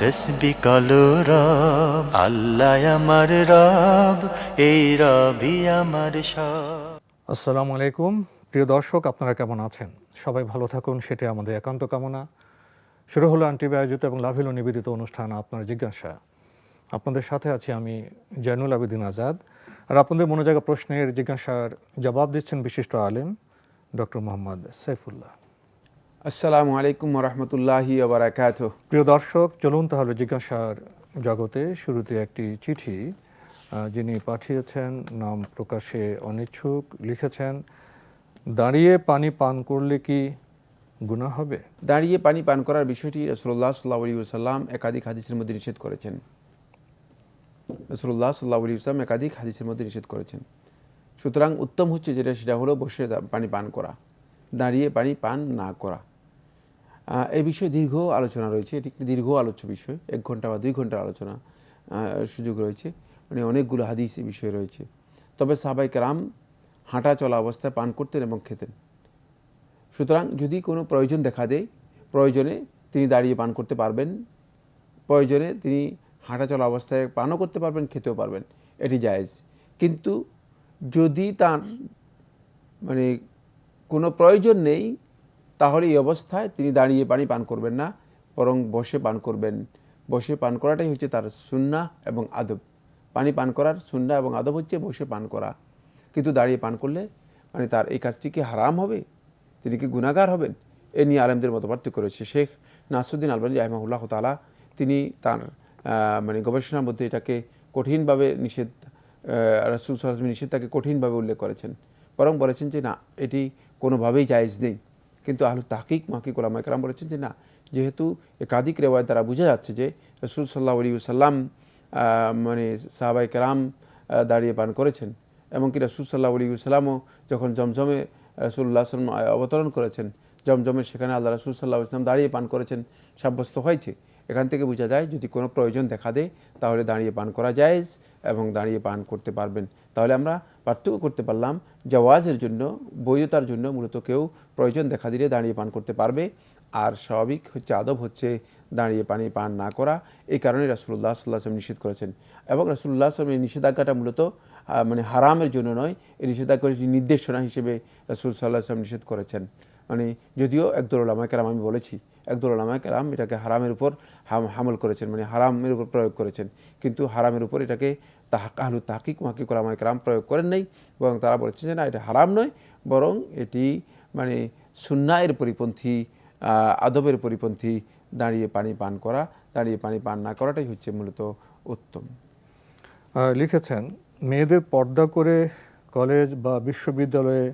তসবি কলো রব আল্লাহ আমার রব, এই রবি আমার সব। আসসালামু আলাইকুম। প্রিয় দর্শক, আপনারা কেমন আছেন? সবাই ভালো থাকুন সেটি আমাদের একান্ত কামনা। শুরু হলো আন্টিবি আয়োজিত এবং লাভিল নিবেদিত অনুষ্ঠান আপনার জিজ্ঞাসা। আপনাদের সাথে আছি আমি জয়নুল আবেদিন আজাদ। আর আপনাদের মনোজাগা প্রশ্নের জিজ্ঞাসার জবাব দিচ্ছেন বিশিষ্ট আলেম ডক্টর মোহাম্মদ সাইফুল্লাহ। আসসালামু আলাইকুম রহমতুল্লাহি ওবরাকাত প্রিয় দর্শক চলুন তাহলে জিজ্ঞাসার জগতে শুরুতে একটি চিঠি যিনি পাঠিয়েছেন নাম প্রকাশে অনিচ্ছুক লিখেছেন দাঁড়িয়ে পানি পান করলে কি গুনাহ হবে? দাঁড়িয়ে পানি পান করার বিষয়টি রসুল্লাহ সাল্লাহ আলী সাল্লাম একাধিক হাদিসের মধ্যে নিষেধ করেছেন। রসুল্লাহ সাল্লাহ আলী ইসলাম একাধিক হাদিসের মধ্যে নিষেধ করেছেন। সুতরাং উত্তম হচ্ছে যেটা সেটা হলো বসে পানি পান করা দাঁড়িয়ে পানি পান না করা। এই বিষয়ে দীর্ঘ আলোচনা রয়েছে। এটি একটি দীর্ঘ আলোচ্য বিষয়। এক ঘণ্টা বা দুই ঘণ্টার আলোচনা সুযোগ রয়েছে। মানে অনেকগুলো হাদিস এই বিষয়ে রয়েছে। তবে সাহাবাই কারাম হাঁটা চলা অবস্থায় পান করতেন এবং খেতেন। সুতরাং যদি কোনো প্রয়োজন দেখা দেয়, প্রয়োজনে তিনি দাঁড়িয়ে পান করতে পারবেন। প্রয়োজনে তিনি হাঁটা চলা অবস্থায় পানও করতে পারবেন, খেতেও পারবেন। এটি জায়েজ। কিন্তু যদি তার মানে কোনো প্রয়োজন নেই তাহলে এই অবস্থায় তিনি দাঁড়িয়ে পানি পান করবেন না, বরং বসে পান করবেন। বসে পান করাটাই হচ্ছে তার সুন্না এবং আদব। পানি পান করার সুন্না এবং আদব হচ্ছে বসে পান করা। কিন্তু দাঁড়িয়ে পান করলে মানে তার এই কাজটি কি হারাম হবে? তিনি কি গুণাগার হবেন? এ নিয়ে আলেমদের মতো পার্থক্য রয়েছে। শেখ নাসুদ্দিন আলবানী রাহমাহুল্লাহ তালা তিনি তার মানে গবেষণার মধ্যে এটাকে কঠিনভাবে নিষেধ রাসুল সাল্লাম নিষেধ তাকে কঠিনভাবে উল্লেখ করেছেন। বরং বলেছেন যে না, এটি কোনোভাবেই জায়েজ নেই। কিন্তু আহলু তাকিক মাহকিক ওলামা একরাম বলেছেন যে না, যেহেতু একাধিক রেওয়ায় দ্বারা বোঝা যাচ্ছে যে রসুল সাল্লাহ আলী সাল্লাম মানে সাহাবাই কেরাম দাঁড়িয়ে পান করেছেন এমনকি রসুল সাল্লাহ আলী সাল্লামও যখন জমজমে রসুল্লাহ সাল্লাম অবতরণ করেছেন, জমজমে সেখানে আল্লাহ রসুল সাল্লাহ ইসলাম দাঁড়িয়ে পান করেছেন, সাব্যস্ত হয়েছে। এখান থেকে বোঝা যায় যদি কোনো প্রয়োজন দেখা দেয়, তাহলে দাঁড়িয়ে পান করা জায়েজ এবং দাঁড়িয়ে পান করতে পারবেন। তাহলে আমরা পার্থক্য করতে পারলাম, জাওয়াজের জন্য, বৈধতার জন্য মূলত কেউ প্রয়োজন দেখা দিলে দাঁড়িয়ে পান করতে পারবে। আর স্বাভাবিক হচ্ছে, আদব হচ্ছে দাঁড়িয়ে পানি পান না করা। এই কারণে রাসুল্লাহ সাল্লাহ আসলাম নিষেধ করেছেন। এবং রাসুল্লাহ আসলাম এই নিষেধাজ্ঞাটা মূলত মানে হারামের জন্য নয়, এই নিষেধাজ্ঞা নির্দেশনা হিসেবে রাসুল সাল্লাহ আসলাম নিষেধ করেছেন। মানে যদিও একদল ওলামা কেরাম আমি বলেছি, একদল ওলামা কেরাম এটাকে হারামের উপর হাম, হামল করেছেন মানে হারামের উপর প্রয়োগ করেছেন। কিন্তু হারামের উপর এটাকে তাহাকাহলু তাহকিক মাকিক ওলামা কেরাম প্রয়োগ করেন নাই, বরং তারা বলেছেন যে না, এটা হারাম নয়, বরং এটি মানে সুন্নায়ের পরিপন্থী আদবের পরিপন্থী দাঁড়িয়ে পানি পান করা, দাঁড়িয়ে পানি পান না করাটাই হচ্ছে মূলত উত্তম। লিখেছেন, মেয়েদের পর্দা করে কলেজ বা বিশ্ববিদ্যালয়ে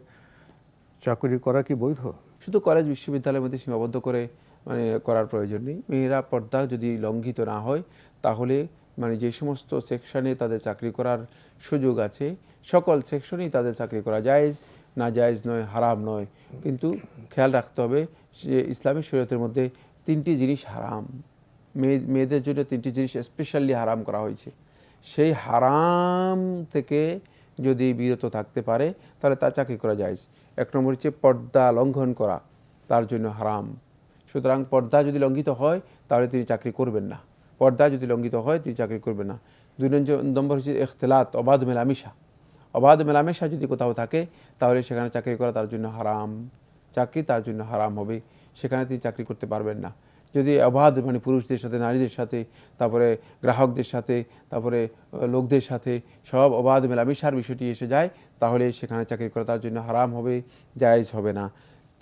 চাকরি করা কি বৈধ? শুধু কলেজ বিশ্ববিদ্যালয়ের মধ্যে সীমাবদ্ধ করে মানে করার প্রয়োজন নেই। মেয়েরা পর্দা যদি লঙ্ঘিত না হয়, তাহলে মানে যে সমস্ত সেকশনে তাদের চাকরি করার সুযোগ আছে, সকল সেকশনেই তাদের চাকরি করা জায়েজ, না জায়েজ নয়, হারাম নয়। কিন্তু খেয়াল রাখতে হবে যে ইসলামী শরীয়তের মধ্যে তিনটি জিনিস হারাম। মেয়ে, মেয়েদের জন্য তিনটি জিনিস স্পেশালি হারাম করা হয়েছে। সেই হারাম থেকে যদি বিরত থাকতে পারে, তাহলে তার চাকরি করা যায় এক নম্বর হচ্ছে পর্দা লঙ্ঘন করা, তার জন্য হারাম। সুতরাং পর্দা যদি লঙ্ঘিত হয়, তাহলে তিনি চাকরি করবেন না। পর্দা যদি লঙ্ঘিত হয়, তিনি চাকরি করবেন না। দুই নম্বর হচ্ছে এখতলাত অবাধ মেলামেশা। অবাধ মেলামেশা যদি কোথাও থাকে, তাহলে সেখানে চাকরি করা তার জন্য হারাম। চাকরি তার জন্য হারাম হবে। সেখানে তিনি চাকরি করতে পারবেন না। যদি অবাধ মানে পুরুষদের সাথে, নারীদের সাথে, তারপরে গ্রাহকদের সাথে, তারপরে লোকদের সাথে সব অবাধ মেলামেশার বিষয়টি এসে যায়, তাহলে সেখানে চাকরি করা তার জন্য হারাম হবে, জায়জ হবে না।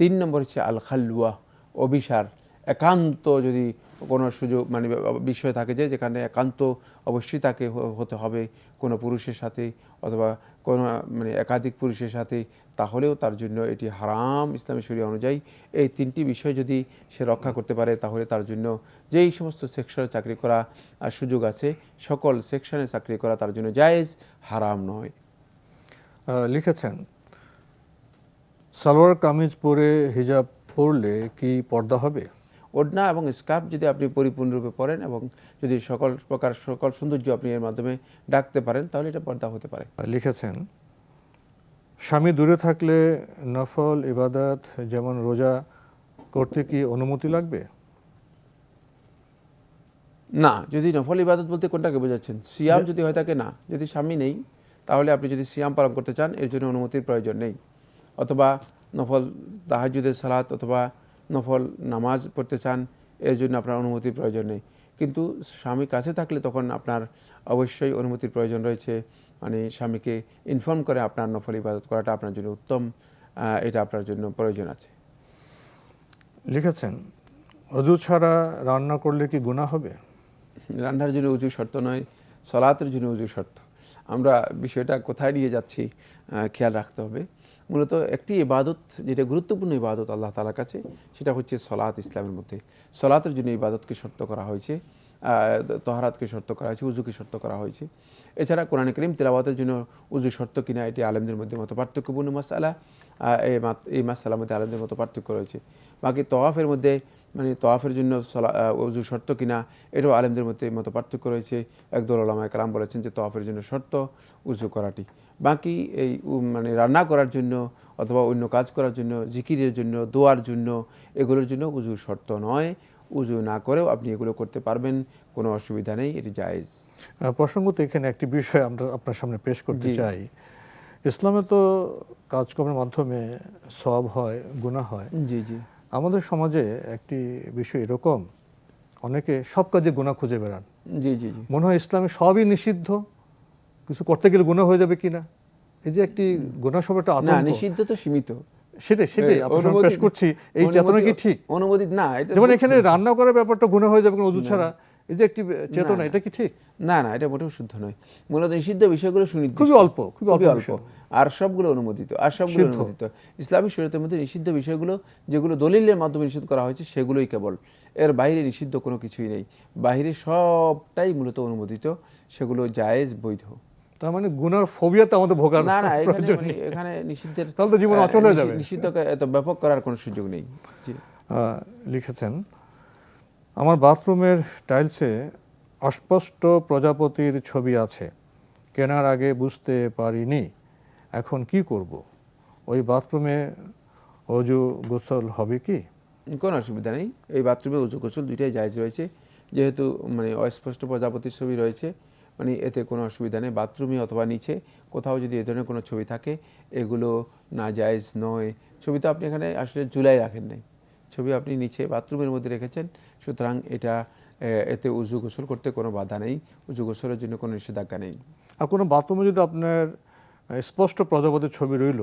তিন নম্বর হচ্ছে আল খাল্লুয়া অবিসার একান্ত যদি কোনো সুযোগ মানে বিষয় থাকে যে, যেখানে একান্ত অবশ্যই তাকে হতে হবে কোনো পুরুষের সাথে অথবা কোনো মানে একাধিক পুরুষের সাথে তাহলেও তার জন্য এটি হারাম ইসলামী শরীয় অনুযায়ী। এই তিনটি বিষয় যদি সে রক্ষা করতে পারে তাহলে তার জন্য যেই সমস্ত সেকশনে চাকরি করা সুযোগ আছে সকল সেকশনে চাকরি করা তার জন্য জায়েজ হারাম নয়। লিখেছেন সালোয়ার কামিজ পরে হিজাব পরলে কি পর্দা হবে? ওড়না এবং স্কার্ফ যদি আপনি পরিপূর্ণরূপে পরেন এবং যদি সকল প্রকার সকল সৌন্দর্য আপনি এর মাধ্যমে ডাকতে পারেন তাহলে এটা পর্দা হতে পারে। লিখেছেন স্বামী দূরে থাকলে নফল ইবাদত যেমন রোজা করতে কি অনুমতি লাগবে? না যদি নফল ইবাদত বলতে কোনটাকে বোঝাচ্ছেন? সিয়াম যদি হয় থাকে না। যদি স্বামী নেই তাহলে আপনি যদি সিয়াম পালন করতে চান এর জন্য অনুমতির প্রয়োজন নেই। অথবা নফল তাহাজুদের সালাত অথবা নফল নামাজ পড়তে চান এর জন্য আপনার অনুমতির প্রয়োজন নেই। কিন্তু স্বামী কাছে থাকলে তখন আপনার অবশ্যই অনুমতির প্রয়োজন রয়েছে। মানে স্বামীকে ইনফর্ম করে আপনার নফল ইবাদত করাটা আপনার জন্য উত্তম এটা আপনার জন্য প্রয়োজন আছে। লিখেছেন অজু ছাড়া রান্না করলে কি গুণা হবে? রান্নার জন্য উজু শর্ত নয় সলাতের জন্য উজু শর্ত। আমরা বিষয়টা কোথায় নিয়ে যাচ্ছি খেয়াল রাখতে হবে। মূলত একটি ইবাদত, যেটা গুরুত্বপূর্ণ ইবাদত আল্লাহ তালার কাছে, সেটা হচ্ছে সলাৎ ইসলামের মধ্যে। সলাতের জন্য ইবাদতকে শর্ত করা হয়েছে তহারাতকে শর্ত করা হয়েছে, উজুকে শর্ত করা হয়েছে। এছাড়া কোরআন করিম তেলাওয়াতের জন্য উজু শর্ত কিনা, এটি আলেমদের মধ্যে মতো পার্থক্যপূর্ণ মাসালা এই মাসালার মধ্যে আলেমদের মতো পার্থক্য রয়েছে। বাকি তওয়াফের মধ্যে মানে তওয়াফের জন্য উজু শর্ত কিনা এটাও আলেমদের মধ্যে মতো পার্থক্য রয়েছে। একদল ওলামা কালাম বলেছেন যে তওয়াফের জন্য শর্ত উজু করাটি। বাকি এই মানে রান্না করার জন্য অথবা অন্য কাজ করার জন্য জিকিরের জন্য দোয়ার জন্য এগুলোর জন্য উজু শর্ত নয়। উজু না করেও আপনি এগুলো করতে পারবেন কোনো অসুবিধা নেই এটি জায়েজ। প্রসঙ্গত এখানে একটি বিষয় আমরা আপনার সামনে পেশ করতে। চাই। ইসলামে তো কাজকর্মের মাধ্যমে সব হয় গুনাহ হয়। জি জি। আমাদের সমাজে একটি বিষয় এরকম অনেকে সব কাজে গুণা খুঁজে বেড়ান। জি জি জি। মনে হয় ইসলামে সবই নিষিদ্ধ? কিছু করতে গেলে গুণা হয়ে যাবে কিনা? এই যে একটি গুণা সব একটা না আতঙ্ক। নিষিদ্ধ তো সীমিত। সেটাই সেটাই এ, আপনার পেশ করছি। এই চেতনা কি ঠিক? অনুমোদিত না যেমন এখানে রান্না করার ব্যাপারটা গুণা হয়ে যাবে কোনো ছাড়া। এই যে একটি চেতনা এটা কি ঠিক? না না এটা মোটেও শুদ্ধ নয়। মূলত নিষিদ্ধ বিষয়গুলো সুনির্দিষ্ট। খুবই অল্প, খুবই অল্প অল্প। আর সবগুলো অনুমোদিত আর সবগুলো অনুমোদিত। ইসলামী শরীয়তের মধ্যে নিষিদ্ধ বিষয়গুলো যেগুলো দলিলের মাধ্যমে নিষিদ্ধ করা হয়েছে সেগুলোই কেবল। এর বাইরে নিষিদ্ধ কোনো কিছুই নেই। বাইরে সবটাই মূলত অনুমোদিত সেগুলো জায়েজ বৈধ। তার মানে গুনার ফোবিয়াতে আমাদের ভোগার না না এখানে মানে এখানে নিষিদ্ধের তাহলে তো জীবন অচল হয়ে যাবে। নিষিদ্ধ এত ব্যাপক করার কোনো সুযোগ নেই। লিখেছেন আমার বাথরুমের টাইলসে অস্পষ্ট প্রজাপতির ছবি আছে। কেনার আগে বুঝতে পারিনি, এখন কি করব? ওই বাথরুমে অজু গোসল হবে কি? কোনো অসুবিধা নেই। এই বাথরুমে উজু গোসল দুইটাই জায়জ রয়েছে। যেহেতু মানে অস্পষ্ট প্রজাপতির ছবি রয়েছে মানে এতে কোনো অসুবিধা নেই। বাথরুমে অথবা নিচে কোথাও যদি এ ধরনের কোনো ছবি থাকে, এগুলো না জায়েজ নয়। ছবি তো আপনি এখানে আসলে জুলাই রাখেন নাই। ছবি আপনি নিচে বাথরুমের মধ্যে রেখেছেন সুতরাং এটা এতে উজু গোসল করতে কোনো বাধা নেই উজু গোসলের জন্য কোনো নিষেধাজ্ঞা নেই। আর কোনো বাথরুমে যদি আপনার স্পষ্ট প্রজাপতির ছবি রইল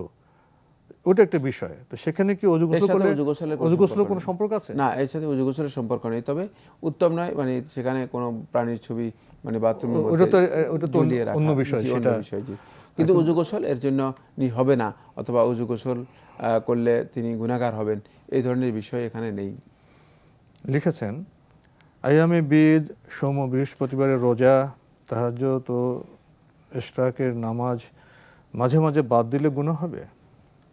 ওটা একটা বিষয়। তো সেখানে কি অজু গোসল করলে কোনো অজু গোসলের সম্পর্ক কোনো সম্পর্ক আছে? না এর সাথে উজু গোসলের সম্পর্ক নেই তবে উত্তম নয় মানে সেখানে কোনো প্রাণীর ছবি মানে ওটা তো- ওটা তো অন্য বিষয়, অন্য সেটা- বিষয়, জি। কিন্তু উজু গোসল এর জন্য হবে না অথবা উজু গোসল আহ, করলে তিনি গুণাগার হবেন। এই ধরনের বিষয় এখানে নেই। লিখেছেন আয়ামে বীজ সোম বৃহস্পতিবারের রোজা তাহাজ তো ইশরাকের নামাজ মাঝে মাঝে বাদ দিলে গুনাহ হবে?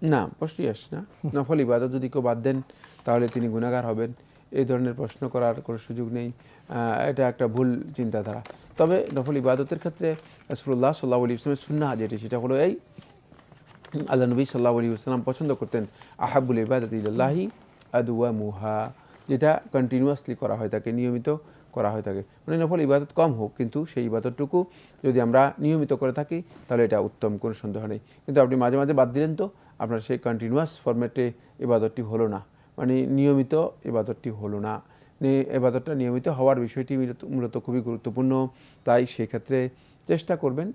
না প্রশ্নই আসে না। নফল ইবাদত যদি কেউ বাদ দেন তাহলে তিনি গুণাগার হবেন। এই ধরনের প্রশ্ন করার কোনো সুযোগ নেই। এটা একটা ভুল চিন্তাধারা। তবে নফল ইবাদতের ক্ষেত্রে রসুল্লাহ সাল্লাহ ইসলামের সুন্না যেটি সেটা হলো এই আল্লাহ নবী সাল্লাহ আলী আসসালাম পছন্দ করতেন আহাবুল ইবাদত ইল্লাহি আদুয়া মুহা যেটা কন্টিনিউয়াসলি করা হয় থাকে নিয়মিত করা হয়ে থাকে মানে নফল ইবাদত কম হোক, কিন্তু সেই ইবাদতটুকু যদি আমরা নিয়মিত করে থাকি, তাহলে এটা উত্তম, কোনো সন্দেহ নেই। কিন্তু আপনি মাঝে মাঝে বাদ দিলেন তো, আপনার সেই কন্টিনিউয়াস ফরম্যাটে ইবাদতটি হলো না। মানে নিয়মিত ইবাদতটি হলো না। এবাদতটা নিয়মিত হওয়ার বিষয়টি মূলত- খুবই গুরুত্বপূর্ণ। তাই সেক্ষেত্রে চেষ্টা করবেন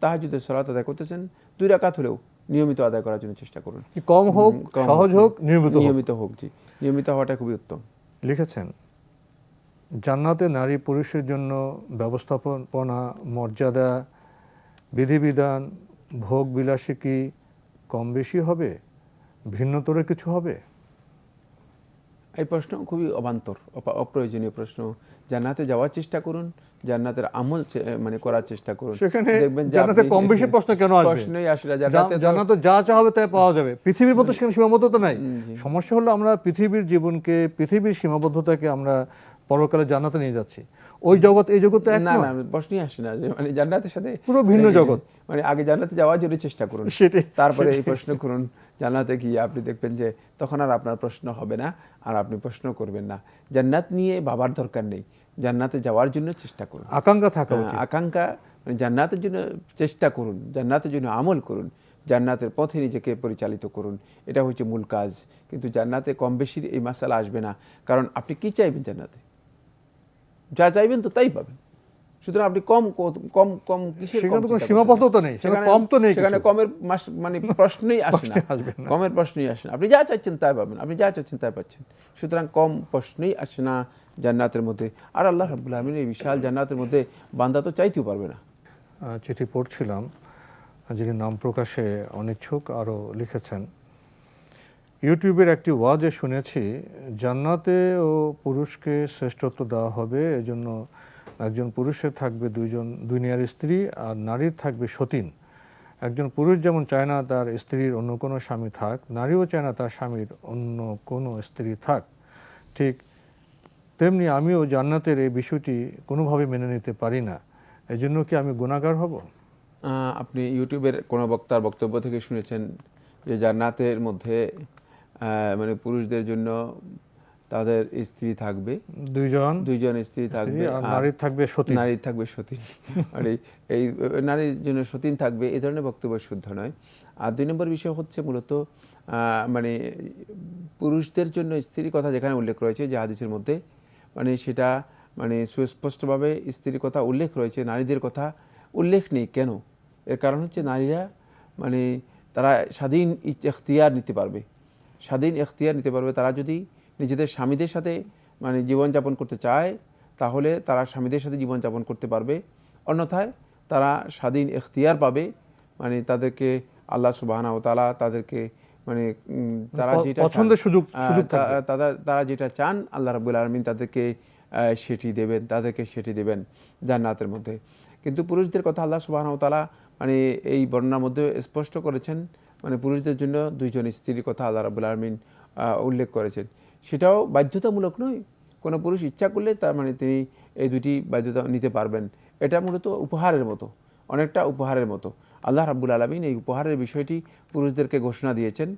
তাহাজুদের সলাত আদায় করতেছেন। দুই রাকাত হলেও নিয়মিত আদায় করার জন্য চেষ্টা করুন। কি কম হোক সহজ হোক নিয়মিত হোক। নিয়মিত হোক জি। নিয়মিত হওয়াটা খুবই উত্তম। লিখেছেন জান্নাতে নারী পুরুষের জন্য ব্যবস্থাপনা মর্যাদা বিধিবিধান ভোগ বিলাসী কি কম বেশি হবে? ভিন্নতরে কিছু হবে? এই প্রশ্ন খুবই অবান্তর অপ্রয়োজনীয় প্রশ্ন। জান্নাতে যাওয়ার চেষ্টা করুন জান্নাতের আমল মানে করার চেষ্টা করুন। সেখানে দেখবেন জান্নাতে কম বেশি প্রশ্ন কেন আসবে? প্রশ্নই আসে না জান্নাতে জান্নাতে যা চা হবে তাই পাওয়া যাবে। পৃথিবীর মতো সেখানে সীমাবদ্ধতা নাই। সমস্যা হলো আমরা পৃথিবীর জীবনকে পৃথিবীর সীমাবদ্ধতাকে আমরা পরকালে জান্নাতে নিয়ে যাচ্ছি। ওই জগৎ এই জগৎ তো এক না না প্রশ্নই আসে না যে মানে জান্নাতের সাথে পুরো ভিন্ন জগৎ। মানে আগে জান্নাতে যাওয়ার জন্য চেষ্টা করুন। সেটাই, তারপরে এই প্রশ্ন করুন জান্নাতে গিয়ে আপনি দেখবেন যে তখন আর আপনার প্রশ্ন হবে না আর আপনি প্রশ্ন করবেন না। জান্নাত নিয়ে ভাবার দরকার নেই। জান্নাতে যাওয়ার জন্য চেষ্টা করুন। আকাঙ্ক্ষা থাকা হ্যাঁ, উচিত। আকাঙ্ক্ষা মানে জান্নাতের জন্য চেষ্টা করুন জান্নাতের জন্য আমল করুন জান্নাতের পথে নিজেকে পরিচালিত করুন। এটা হচ্ছে মূল কাজ। কিন্তু জান্নাতে কম বেশির এই মাসালা আসবে না। কারণ আপনি কি চাইবেন জান্নাতে? যা চাইবেন তো তাই পাবেন। সুতরাং আপনি কম কম কম কিসের সেখানে কোনো সীমাবদ্ধতা নেই, সেখানে কম তো নেই সেখানে কমের মাস- মানে প্রশ্নই আসে না। কমের প্রশ্নই আসে না। আপনি যা চাইছেন তাই পাবেন আপনি যা চাইছেন তাই পাচ্ছেন। সুতরাং কম প্রশ্নই আসে না জান্নাতের মধ্যে। আর আল্লাহ রাব্বুল আলামিন এই বিশাল জান্নাতের মধ্যে বান্দা তো চাইতেও পারবে না। চিঠি পড়ছিলাম যিনি নাম প্রকাশে অনিচ্ছুক আরও লিখেছেন ইউটিউবের একটি ওয়াজে শুনেছি, জান্নাতে ও পুরুষকে শ্রেষ্ঠত্ব দেওয়া হবে, এজন্য একজন পুরুষের থাকবে দুইজন, দুনিয়ার স্ত্রী আর নারীর থাকবে সতীন। একজন পুরুষ যেমন চায় না তার স্ত্রীর অন্য কোনো স্বামী থাক, নারীও চায় না তার স্বামীর অন্য কোনো স্ত্রী থাক। ঠিক তেমনি আমিও জান্নাতের এই বিষয়টি কোনোভাবে মেনে নিতে পারি না। এজন্য কি আমি গুণাগার হব? আপনি ইউটিউবের কোনো বক্তার বক্তব্য থেকে শুনেছেন যে জান্নাতের মধ্যে মানে পুরুষদের জন্য তাদের স্ত্রী থাকবে। দুইজন। দুইজন স্ত্রী থাকবে। নারীর থাকবে সতী নারীর থাকবে সতীন। আর এই- নারীর জন্য সতীন থাকবে এই ধরনের বক্তব্য শুদ্ধ নয়। আর দুই নম্বর বিষয় হচ্ছে মূলত মানে পুরুষদের জন্য স্ত্রীর কথা যেখানে উল্লেখ রয়েছে যে হাদিসের মধ্যে মানে সেটা মানে সুস্পষ্টভাবে স্ত্রীর কথা উল্লেখ রয়েছে নারীদের কথা উল্লেখ নেই। কেন? এর কারণ হচ্ছে নারীরা মানে তারা স্বাধীন এখতিয়ার নিতে পারবে। স্বাধীন এখতিয়ার নিতে পারবে। তারা যদি নিজেদের স্বামীদের সাথে মানে জীবনযাপন করতে চায় তাহলে তারা স্বামীদের সাথে জীবনযাপন করতে পারবে। অন্যথায় তারা স্বাধীন এখতিয়ার পাবে মানে তাদেরকে আল্লাহ সুবাহানা ও তালা তাদেরকে মানে তারা যেটা পছন্দের সুযোগ-। তারা তারা যেটা চান আল্লাহ রাবুল আলমিন তাদেরকে সেটি দেবেন তাদেরকে সেটি দেবেন জান্নাতের মধ্যে। কিন্তু পুরুষদের কথা আল্লাহ সুবাহ তালা মানে এই বর্ণনার মধ্যে স্পষ্ট করেছেন মানে পুরুষদের জন্য দুইজন স্ত্রীর কথা আল্লাহ রাবুল আলমিন উল্লেখ করেছেন। সেটাও বাধ্যতামূলক নয়। কোনো পুরুষ ইচ্ছা করলে তার মানে তিনি এই দুটি বাধ্যতা নিতে পারবেন। এটা মূলত উপহারের মতো, অনেকটা উপহারের মতো। আল্লাহ রাব্বুল আলমিন এই উপহারের বিষয়টি পুরুষদেরকে ঘোষণা দিয়েছেন।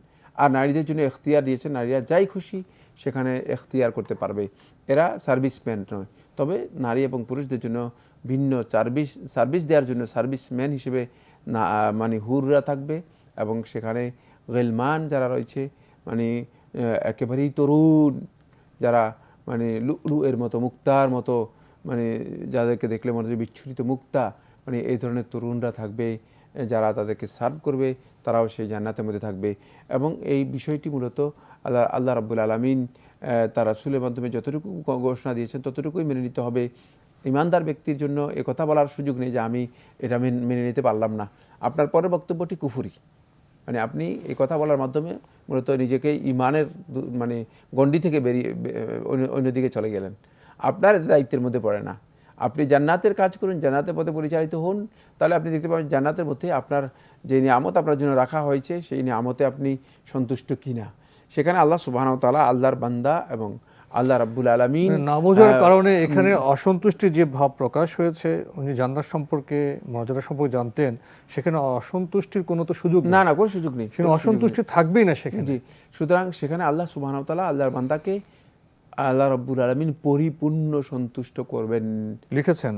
আর নারীদের জন্য এখতিয়ার দিয়েছেন। নারীরা যাই খুশি সেখানে এখতিয়ার করতে পারবে। এরা সার্ভিসম্যান নয়। তবে নারী এবং পুরুষদের জন্য ভিন্ন সার্ভিস সার্ভিস দেওয়ার জন্য সার্ভিসম্যান হিসেবে না মানে হুররা থাকবে। এবং সেখানে গেলমান যারা রয়েছে মানে একেবারেই তরুণ, যারা মানে লু এর মতো, মুক্তার মতো মানে যাদেরকে দেখলে মনে হচ্ছে বিচ্ছুরিত মুক্তা মানে এই ধরনের তরুণরা থাকবে, যারা তাদেরকে সার্ভ করবে, তারাও সেই জান্নাতের মধ্যে থাকবে। এবং এই বিষয়টি মূলত আল্লাহ আল্লাহ রাব্বুল আলমিন তার রাসূলের মাধ্যমে যতটুকু ঘোষণা দিয়েছেন, ততটুকুই মেনে নিতে হবে। ইমানদার ব্যক্তির জন্য কথা বলার সুযোগ নেই যে আমি এটা মেনে নিতে পারলাম না। আপনার পরের বক্তব্যটি কুফুরি। মানে আপনি এই কথা বলার মাধ্যমে মূলত নিজেকে ইমানের মানে গণ্ডি থেকে বেরিয়ে অন্য- অন্যদিকে চলে গেলেন। আপনার দায়িত্বের মধ্যে পড়ে না। আপনি জান্নাতের কাজ করুন, জান্নাতের পথে পরিচালিত হন। তাহলে আপনি দেখতে পাবেন জান্নাতের মধ্যে আপনার যে নিয়ামত আপনার জন্য রাখা হয়েছে, সেই নিয়ামতে আপনি সন্তুষ্ট কিনা। সেখানে আল্লাহ সুবাহ তালা আল্লাহর বান্দা এবং আল্লাহ রাব্বুল আলমিন মানে না বোঝার কারণে এখানে অসন্তুষ্টি যে ভাব প্রকাশ হয়েছে উনি জান্নাত সম্পর্কে মর্যাদা সম্পর্কে জানতেন সেখানে অসন্তুষ্টির কোনো তো সুযোগ না না কোনো সুযোগ নেই। সেখানে অসন্তুষ্টি থাকবেই না সেখানে। জি সুতরাং সেখানে আল্লাহ সুবাহ তালা আল্লাহর বান্দাকে আল্লাহ রব্বুল আলমিন পরিপূর্ণ সন্তুষ্ট করবেন। লিখেছেন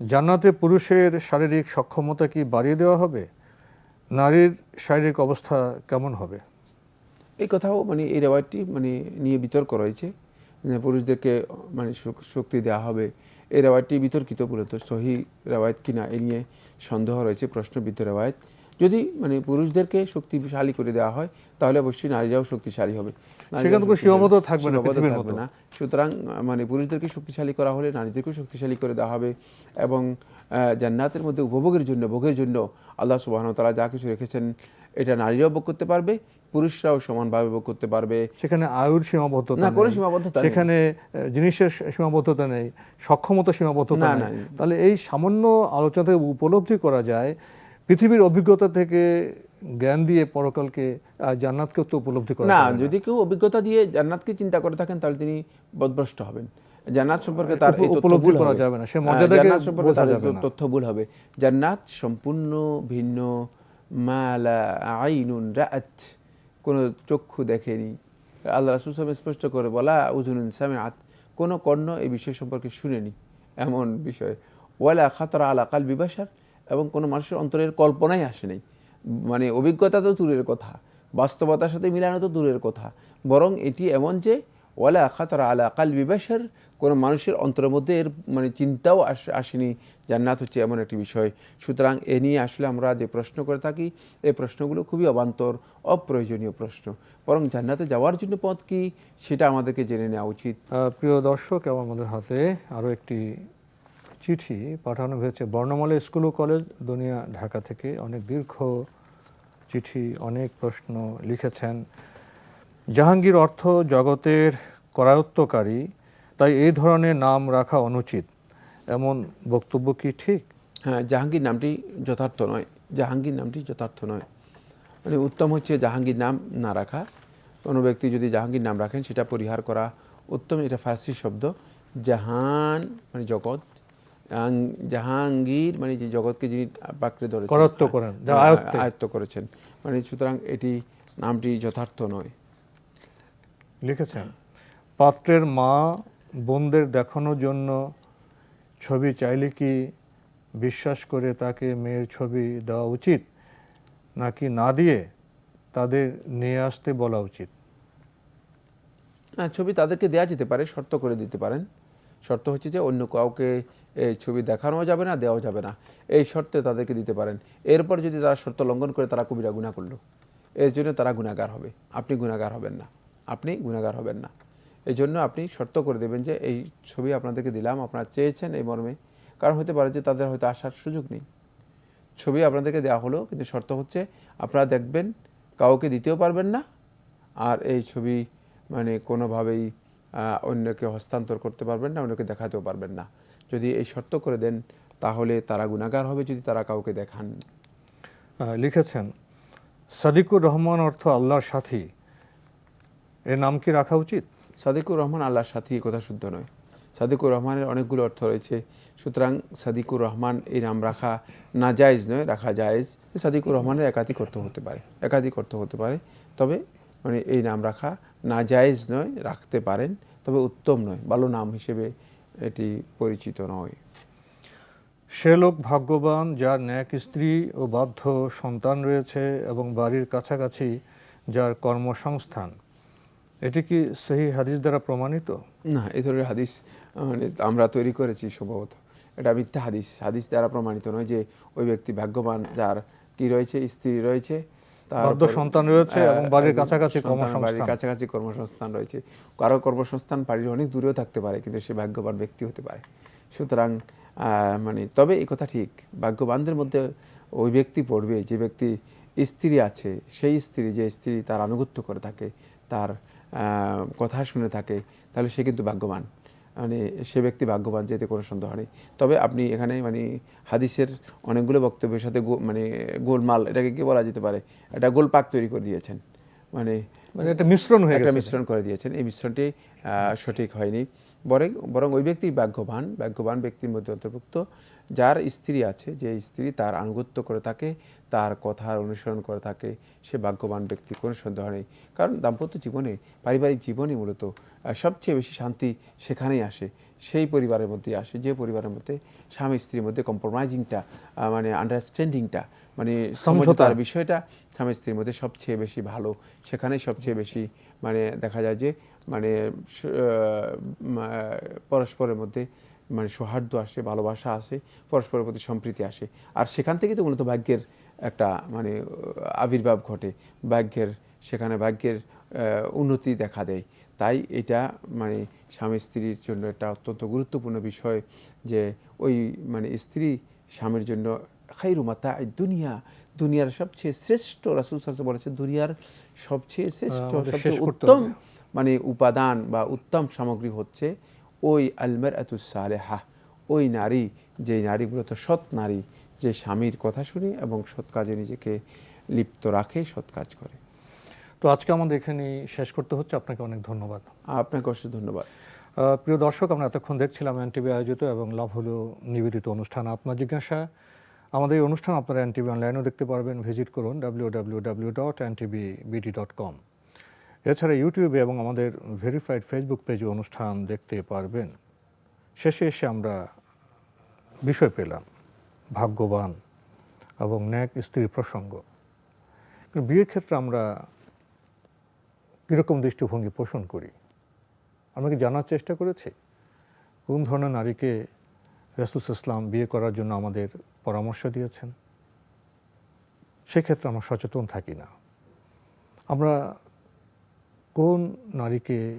জান্নাতে পুরুষের শারীরিক সক্ষমতা কি বাড়িয়ে দেওয়া হবে? নারীর শারীরিক অবস্থা কেমন হবে? এই কথাও মানে এই রেওয়ায়তটি মানে নিয়ে বিতর্ক রয়েছে। পুরুষদেরকে মানে শক্তি দেওয়া হবে। এই রেওয়ায়তটি বিতর্কিত মূলত। সহি রেওয়ায়ত কিনা এ নিয়ে সন্দেহ রয়েছে প্রশ্নবিদ্ধ রেওয়ায়ত। যদি মানে পুরুষদেরকে শক্তিশালী করে দেওয়া হয় তাহলে অবশ্যই নারীরাও শক্তিশালী হবে। থাকবে। না সুতরাং মানে পুরুষদেরকে শক্তিশালী করা হলে নারীদেরকেও শক্তিশালী করে দেওয়া হবে এবং জান্নাতের মধ্যে উপভোগের জন্য ভোগের জন্য আল্লাহ সুবাহন তারা যা কিছু রেখেছেন এটা নারীরাও ভোগ করতে পারবে। পুরুষরাও সমানভাবে ভোগ করতে পারবে। সেখানে আয়ুর সীমাবদ্ধতা না, কোনো সীমাবদ্ধতা সেখানে জিনিসের সীমাবদ্ধতা নেই সক্ষমতা সীমাবদ্ধতা নেই। তাহলে এই সামান্য আলোচনা থেকে উপলব্ধি করা যায় পৃথিবীর অভিজ্ঞতা থেকে জ্ঞান দিয়ে পরকালকে জান্নাতকে তো উপলব্ধি করা না যদি কেউ অভিজ্ঞতা দিয়ে জান্নাতকে চিন্তা করে থাকেন তাহলে তিনি বদভ্রষ্ট হবেন। জান্নাত সম্পর্কে তার উপলব্ধি করা যাবে না, সে মর্যাদাকে জান্নাত সম্পর্কে তার। তথ্য ভুল হবে। জান্নাত সম্পূর্ণ ভিন্ন। মালা আইনুন রাত। কোনো চক্ষু দেখেনি। আল্লাহ রাসূল সাহেব স্পষ্ট করে বলা, উজুনুন আত কোনো কর্ণ এই বিষয় সম্পর্কে শুনেনি, এমন বিষয়। ওয়ালা খাতরা আলা কাল বিবাসার এবং কোনো মানুষের অন্তরের কল্পনাই আসে নাই। মানে অভিজ্ঞতা তো দূরের কথা, বাস্তবতার সাথে মিলানো তো দূরের কথা। বরং এটি এমন যে, ওয়ালা খাতরা আলা কাল বিবাসার কোনো মানুষের অন্তরের মধ্যে এর মানে চিন্তাও আস- আসেনি জান্নাত হচ্ছে এমন একটি বিষয়। সুতরাং এ নিয়ে আসলে আমরা যে প্রশ্ন করে থাকি, এই প্রশ্নগুলো খুবই অবান্তর, অপ্রয়োজনীয় প্রশ্ন। বরং জান্নাতে যাওয়ার জন্য পথ কি, সেটা আমাদেরকে জেনে নেওয়া উচিত। প্রিয় দর্শক, এবং আমাদের হাতে আরও একটি চিঠি পাঠানো হয়েছে। বর্ণমালা স্কুল ও কলেজ, দুনিয়া, ঢাকা থেকে অনেক দীর্ঘ চিঠি, অনেক প্রশ্ন লিখেছেন। জাহাঙ্গীর অর্থ জগতের করায়ত্তকারী, তাই এই ধরনের নাম রাখা অনুচিত। এমন বক্তব্য কি ঠিক? হ্যাঁ জাহাঙ্গীর নামটি যথার্থ নয়। জাহাঙ্গীর নামটি যথার্থ নয়। মানে উত্তম হচ্ছে জাহাঙ্গীর নাম না রাখা। কোনো ব্যক্তি যদি জাহাঙ্গীর নাম রাখেন সেটা পরিহার করা উত্তম। এটা ফার্সি শব্দ। জাহান মানে জগৎ। জাহাঙ্গীর মানে যে জগৎকে যিনি পাকড়ে ধরে করেন, হ্যাঁ, আয়ত্তে। আয়ত্ত করেছেন। মানে সুতরাং এটি নামটি যথার্থ নয়। লিখেছেন পাত্রের মা বোনদের দেখানোর জন্য ছবি চাইলে কি বিশ্বাস করে তাকে মেয়ের ছবি দেওয়া উচিত? নাকি না দিয়ে তাদের নিয়ে আসতে বলা উচিত? হ্যাঁ ছবি তাদেরকে দেওয়া যেতে পারে, শর্ত করে দিতে পারেন। শর্ত হচ্ছে যে অন্য কাউকে এই ছবি দেখানো যাবে না দেওয়া যাবে না। এই শর্তে তাদেরকে দিতে পারেন। এরপর যদি তারা শর্ত লঙ্ঘন করে, তারা কবিরা গুণা করল। এর জন্য তারা গুণাগার হবে। আপনি গুণাগার হবেন না। আপনি গুণাগার হবেন না। এই জন্য আপনি শর্ত করে দেবেন যে এই ছবি আপনাদেরকে দিলাম, আপনারা চেয়েছেন এই মর্মে। কারণ হতে পারে যে তাদের হয়তো আসার সুযোগ নেই। ছবি আপনাদেরকে দেওয়া হলো, কিন্তু শর্ত হচ্ছে আপনারা দেখবেন, কাউকে দিতেও পারবেন না, আর এই ছবি মানে কোনোভাবেই অন্যকে হস্তান্তর করতে পারবেন না, অন্যকে দেখাতেও পারবেন না। যদি এই শর্ত করে দেন, তাহলে তারা গুণাগার হবে যদি তারা কাউকে দেখান। লিখেছেন, সাদিকুর রহমান অর্থ আল্লাহর সাথী। এর নাম কি রাখা উচিত? সাদিকুর রহমান আল্লাহর সাথী কথা শুদ্ধ নয়। সাদিকুর রহমানের অনেকগুলো অর্থ রয়েছে। সুতরাং সাদিকুর রহমান এই নাম রাখা না জায়েজ নয়, রাখা জায়েজ। সাদিকুর রহমানের একাধিক অর্থ হতে পারে, একাধিক অর্থ হতে পারে। তবে মানে এই নাম রাখা না জায়েজ নয়, রাখতে পারেন। তবে উত্তম নয়, ভালো নাম হিসেবে এটি পরিচিত নয়। সে লোক ভাগ্যবান, যার ন্যাক স্ত্রী ও বাধ্য সন্তান রয়েছে এবং বাড়ির কাছাকাছি যার কর্মসংস্থান। এটি কি সেই হাদিস দ্বারা প্রমাণিত? না এই ধরনের হাদিস মানে আমরা তৈরি করেছি সম্ভবত। এটা মিথ্যা হাদিস। হাদিস দ্বারা প্রমাণিত নয় যে ওই ব্যক্তি ভাগ্যবান যার কি রয়েছে স্ত্রী রয়েছে বাধ্য সন্তান রয়েছে এবং বাড়ির কাছাকাছি বাড়ির কর্মসংস্থান। কাছাকাছি কর্মসংস্থান রয়েছে। কারও কর্মসংস্থান বাড়ির অনেক দূরেও থাকতে পারে কিন্তু সে ভাগ্যবান ব্যক্তি হতে পারে। সুতরাং আহ, মানে তবে এই কথা ঠিক ভাগ্যবানদের মধ্যে ওই ব্যক্তি পড়বে যে ব্যক্তি স্ত্রী আছে সেই স্ত্রী যে স্ত্রী তার আনুগত্য করে থাকে তার কথা শুনে থাকে তাহলে সে কিন্তু ভাগ্যবান। মানে সে ব্যক্তি ভাগ্যবান যেতে কোনো সন্দেহ নেই। তবে আপনি এখানে মানে হাদিসের অনেকগুলো বক্তব্যের সাথে গো- মানে গোলমাল এটাকে কি বলা যেতে পারে? একটা গোলপাক তৈরি করে দিয়েছেন। মানে মানে একটা মিশ্রণ হয়ে একটা মিশ্রণ করে দিয়েছেন। এই মিশ্রণটি সঠিক হয়নি। বরং বরং ওই ব্যক্তি ভাগ্যবান ভাগ্যবান ব্যক্তির মধ্যে অন্তর্ভুক্ত যার স্ত্রী আছে যে স্ত্রী তার আনুগত্য করে থাকে তার কথার অনুসরণ করে থাকে সে ভাগ্যবান ব্যক্তি কোনো সন্দেহ নেই। কারণ দাম্পত্য জীবনে পারিবারিক জীবনে মূলত সবচেয়ে বেশি শান্তি সেখানেই আসে সেই পরিবারের মধ্যেই আসে যে পরিবারের মধ্যে স্বামী স্ত্রীর মধ্যে কম্প্রোমাইজিংটা মানে আন্ডারস্ট্যান্ডিংটা মানে সমঝোতার। বিষয়টা স্বামী স্ত্রীর মধ্যে সবচেয়ে বেশি ভালো সেখানেই সবচেয়ে বেশি মানে দেখা যায় যে মানে পরস্পরের মধ্যে মানে সৌহার্দ্য আসে ভালোবাসা আসে পরস্পরের প্রতি সম্প্রীতি আসে। আর সেখান থেকে তো মূলত ভাগ্যের একটা মানে আবির্ভাব ঘটে। ভাগ্যের সেখানে ভাগ্যের উন্নতি দেখা দেয়। তাই এটা মানে স্বামী স্ত্রীর জন্য একটা অত্যন্ত গুরুত্বপূর্ণ বিষয় যে ওই মানে স্ত্রী স্বামীর জন্য খাইরুমাতা দুনিয়া দুনিয়ার সবচেয়ে শ্রেষ্ঠ রাসুল সাল্লাল্লাহু বলেছে দুনিয়ার সবচেয়ে শ্রেষ্ঠ সবচেয়ে উত্তম। মানে উপাদান বা উত্তম সামগ্রী হচ্ছে ওই আলমের সালেহা ওই নারী যে নারী মূলত সৎ নারী যে স্বামীর কথা শুনে এবং সৎ কাজে নিজেকে লিপ্ত রাখে সৎ কাজ করে। তো আজকে আমাদের এখানে শেষ করতে হচ্ছে। আপনাকে অনেক ধন্যবাদ। আপনাকে অশেষ ধন্যবাদ। প্রিয় দর্শক আমরা এতক্ষণ দেখছিলাম এনটিভি আয়োজিত এবং লাভ হলো নিবেদিত অনুষ্ঠান আপনার জিজ্ঞাসা। আমাদের এই অনুষ্ঠান আপনারা এনটিভি অনলাইনেও দেখতে পারবেন। ভিজিট করুন W W W dot NTV BD dot com এছাড়া ইউটিউবে এবং আমাদের ভেরিফাইড ফেসবুক পেজে অনুষ্ঠান দেখতে পারবেন। শেষে এসে আমরা বিষয় পেলাম, ভাগ্যবান এবং ন্যাক স্ত্রী প্রসঙ্গ। বিয়ের ক্ষেত্রে আমরা কীরকম দৃষ্টিভঙ্গি পোষণ করি? আমরা কি জানার চেষ্টা করেছি? কোন ধরনের নারীকে রাসুল ইসলাম বিয়ে করার জন্য আমাদের পরামর্শ দিয়েছেন? সেক্ষেত্রে আমরা সচেতন থাকি না। আমরা কোন নারীকে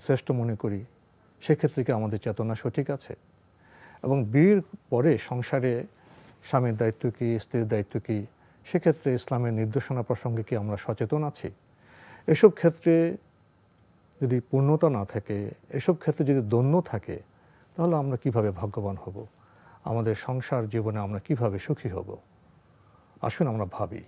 শ্রেষ্ঠ মনে করি, সেক্ষেত্রে কি আমাদের চেতনা সঠিক আছে? এবং বিয়ের পরে সংসারে স্বামীর দায়িত্ব কী, স্ত্রীর দায়িত্ব কী, সেক্ষেত্রে ইসলামের নির্দেশনা প্রসঙ্গে কি আমরা সচেতন আছি? এসব ক্ষেত্রে যদি পূর্ণতা না থাকে, এসব ক্ষেত্রে যদি দন্য থাকে, তাহলে আমরা কীভাবে ভাগ্যবান হব? আমাদের সংসার জীবনে আমরা কীভাবে সুখী হব? আসুন আমরা ভাবি।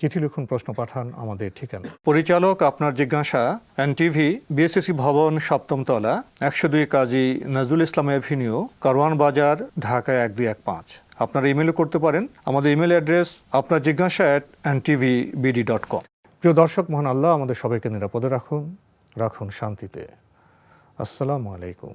চিঠি লিখুন প্রশ্ন পাঠান আমাদের ঠিকানা। পরিচালক আপনার জিজ্ঞাসা এন টিভি বিএসসি ভবন সপ্তম তলা একশো দুই কাজী নজরুল ইসলাম এভিনিউ কারওয়ান বাজার ঢাকা এক দুই এক পাঁচ। আপনারা ইমেলও করতে পারেন আমাদের ইমেল অ্যাড্রেস আপনার জিজ্ঞাসা at NTV BD dot com প্রিয় দর্শক মহান আল্লাহ আমাদের সবাইকে নিরাপদে রাখুন রাখুন শান্তিতে। আসসালামু আলাইকুম।